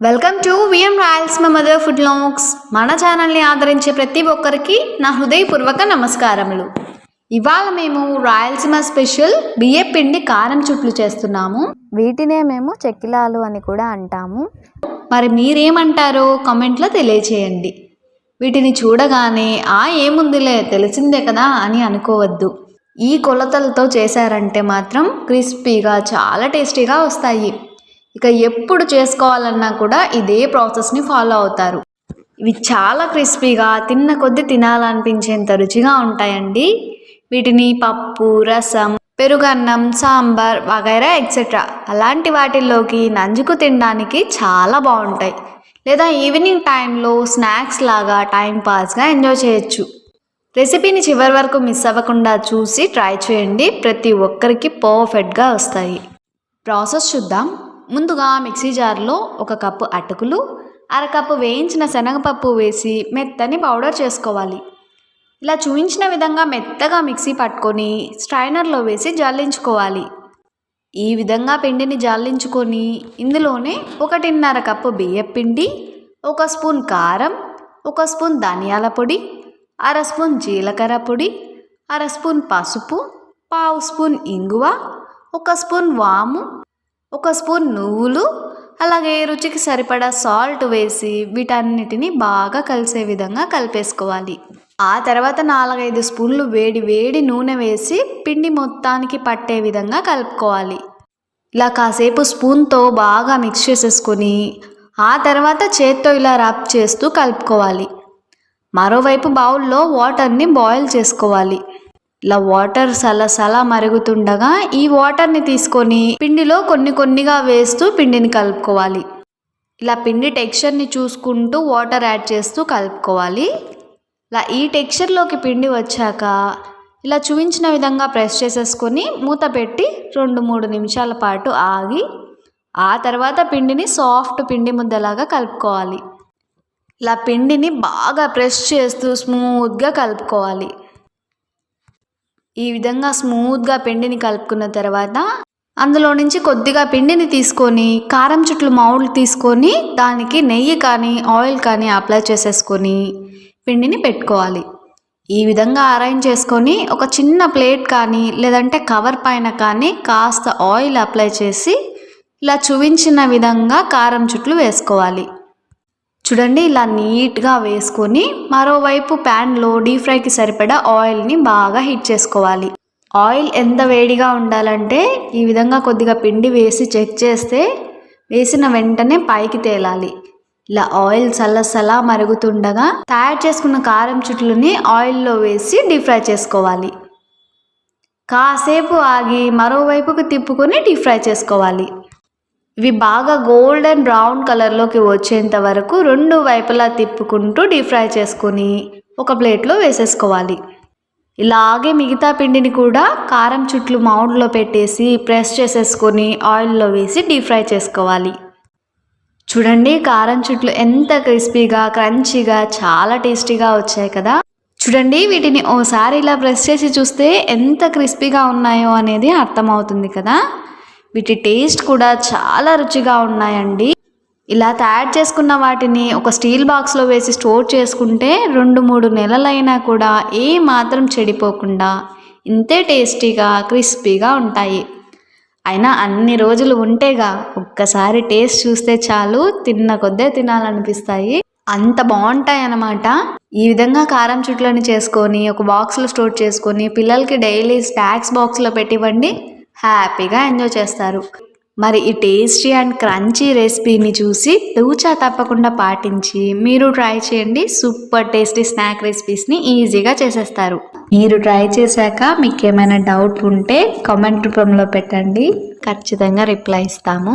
Welcome to VM Royals మా mother food లాంగ్స్ మన ఛానల్ని ఆదరించే ప్రతి ఒక్కరికి నా హృదయపూర్వక నమస్కారములు. ఇవాళ మేము రాయలసీమ స్పెషల్ బియ్య పిండి కారం చుట్లు చేస్తున్నాము. వీటినే మేము చెక్కిలాలు అని కూడా అంటాము. మరి మీరేమంటారో కామెంట్లో తెలియచేయండి. వీటిని చూడగానే ఆ ఏముందిలే తెలిసిందే కదా అని అనుకోవద్దు. ఈ కొలతలతో చేశారంటే మాత్రం క్రిస్పీగా చాలా టేస్టీగా వస్తాయి. ఇక ఎప్పుడు చేసుకోవాలన్నా కూడా ఇదే ప్రాసెస్ని ఫాలో అవుతారు. ఇవి చాలా క్రిస్పీగా తిన్న కొద్దీ తినాలనిపించేంత రుచిగా ఉంటాయండి. వీటిని పప్పు రసం పెరుగన్నం సాంబార్ వగైరా ఎక్సెట్రా అలాంటి వాటిల్లోకి నంజుకు తినడానికి చాలా బాగుంటాయి. లేదా ఈవినింగ్ టైంలో స్నాక్స్ లాగా టైం పాస్గా ఎంజాయ్ చేయొచ్చు. రెసిపీని చివరి వరకు మిస్ అవ్వకుండా చూసి ట్రై చేయండి. ప్రతి ఒక్కరికి పర్ఫెక్ట్గా వస్తాయి. ప్రాసెస్ చూద్దాం. ముందుగా మిక్సీ జార్లో ఒక కప్పు అటుకులు అరకప్పు వేయించిన శనగపప్పు వేసి మెత్తని పౌడర్ చేసుకోవాలి. ఇలా చూపించిన విధంగా మెత్తగా మిక్సీ పట్టుకొని స్ట్రైనర్లో వేసి జల్లించుకోవాలి. ఈ విధంగా పిండిని జల్లించుకొని ఇందులోనే ఒకటిన్నర కప్పు బియ్యం పిండి ఒక స్పూన్ కారం ఒక స్పూన్ ధనియాల పొడి అర స్పూన్ జీలకర్ర పొడి అర స్పూన్ పసుపు పావు స్పూన్ ఇంగువ ఒక స్పూన్ వాము ఒక స్పూన్ నువ్వులు అలాగే రుచికి సరిపడా సాల్ట్ వేసి వీటన్నిటిని బాగా కలిసే విధంగా కలిపేసుకోవాలి. ఆ తర్వాత నాలుగైదు స్పూన్లు వేడి వేడి నూనె వేసి పిండి మొత్తానికి పట్టే విధంగా కలుపుకోవాలి. ఇలా కాసేపు స్పూన్తో బాగా మిక్స్ చేసేసుకొని ఆ తర్వాత చేత్తో ఇలా రబ్ చేస్తూ కలుపుకోవాలి. మరోవైపు బౌల్లో వాటర్ని బాయిల్ చేసుకోవాలి. ఇలా వాటర్ సలసల మరుగుతుండగా ఈ వాటర్ని తీసుకొని పిండిలో కొన్ని కొన్నిగా వేస్తూ పిండిని కలుపుకోవాలి. ఇలా పిండి టెక్స్చర్ని చూసుకుంటూ వాటర్ యాడ్ చేస్తూ కలుపుకోవాలి. ఇలా ఈ టెక్స్చర్లోకి పిండి వచ్చాక ఇలా చూపించిన విధంగా ప్రెస్ చేసేసుకొని మూత పెట్టి రెండు మూడు నిమిషాల పాటు ఆగి ఆ తర్వాత పిండిని సాఫ్ట్ పిండి ముద్దలాగా కలుపుకోవాలి. ఇలా పిండిని బాగా ప్రెస్ చేస్తూ స్మూత్గా కలుపుకోవాలి. ఈ విధంగా స్మూత్గా పిండిని కలుపుకున్న తర్వాత అందులో నుంచి కొద్దిగా పిండిని తీసుకొని కారం చుట్లు మామూలు తీసుకొని దానికి నెయ్యి కానీ ఆయిల్ కానీ అప్లై చేసేసుకొని పిండిని పెట్టుకోవాలి. ఈ విధంగా అరేంజ్ చేసుకొని ఒక చిన్న ప్లేట్ కానీ లేదంటే కవర్ పైన కానీ కాస్త ఆయిల్ అప్లై చేసి ఇలా చూపించిన విధంగా కారం చుట్లు వేసుకోవాలి. చూడండి ఇలా నీట్గా వేసుకొని మరోవైపు ప్యాన్లో డీప్ ఫ్రైకి సరిపడా ఆయిల్ని బాగా హీట్ చేసుకోవాలి. ఆయిల్ ఎంత వేడిగా ఉండాలంటే ఈ విధంగా కొద్దిగా పిండి వేసి చెక్ చేస్తే వేసిన వెంటనే పైకి తేలాలి. ఇలా ఆయిల్ సల్లసలా మరుగుతుండగా తయారు చేసుకున్న కారం చుట్లుని ఆయిల్లో వేసి డీప్ ఫ్రై చేసుకోవాలి. కాసేపు ఆగి మరోవైపుకు తిప్పుకొని డీప్ ఫ్రై చేసుకోవాలి. ఇవి బాగా గోల్డెన్ బ్రౌన్ కలర్లోకి వచ్చేంత వరకు రెండు వైపులా తిప్పుకుంటూ డీప్ ఫ్రై చేసుకొని ఒక ప్లేట్లో వేసేసుకోవాలి. ఇలాగే మిగతా పిండిని కూడా కారం చుట్లు మౌండ్లో పెట్టేసి ప్రెస్ చేసేసుకొని ఆయిల్లో వేసి డీప్ ఫ్రై చేసుకోవాలి. చూడండి కారం చుట్లు ఎంత క్రిస్పీగా క్రంచీగా చాలా టేస్టీగా వచ్చాయి కదా. చూడండి వీటిని ఓసారి ఇలా ప్రెస్ చేసి చూస్తే ఎంత క్రిస్పీగా ఉన్నాయో అనేది అర్థమవుతుంది కదా. వీటి టేస్ట్ కూడా చాలా రుచిగా ఉన్నాయండి. ఇలా తయారు చేసుకున్న వాటిని ఒక స్టీల్ బాక్స్లో వేసి స్టోర్ చేసుకుంటే రెండు మూడు నెలలైనా కూడా ఏ మాత్రం చెడిపోకుండా ఇంతే టేస్టీగా క్రిస్పీగా ఉంటాయి. అయినా అన్ని రోజులు ఉంటేగా ఒక్కసారి టేస్ట్ చూస్తే చాలు తిన్న కొద్దే తినాలనిపిస్తాయి. అంత బాగుంటాయి అన్నమాట ఈ విధంగా కారం చుట్లని చేసుకొని ఒక బాక్స్లో స్టోర్ చేసుకొని పిల్లలకి డైలీ స్నాక్స్ బాక్స్లో పెట్టివ్వండి. హ్యాపీగా ఎంజాయ్ చేస్తారు. మరి ఈ టేస్టీ అండ్ క్రంచీ రెసిపీని చూసి తూచా తప్పకుండా పాటించి మీరు ట్రై చేయండి. సూపర్ టేస్టీ స్నాక్ రెసిపీస్ని ఈజీగా చేసేస్తారు. మీరు ట్రై చేశాక మీకు ఏమైనా డౌట్ ఉంటే కామెంట్ రూపంలో పెట్టండి. ఖచ్చితంగా రిప్లై ఇస్తాము.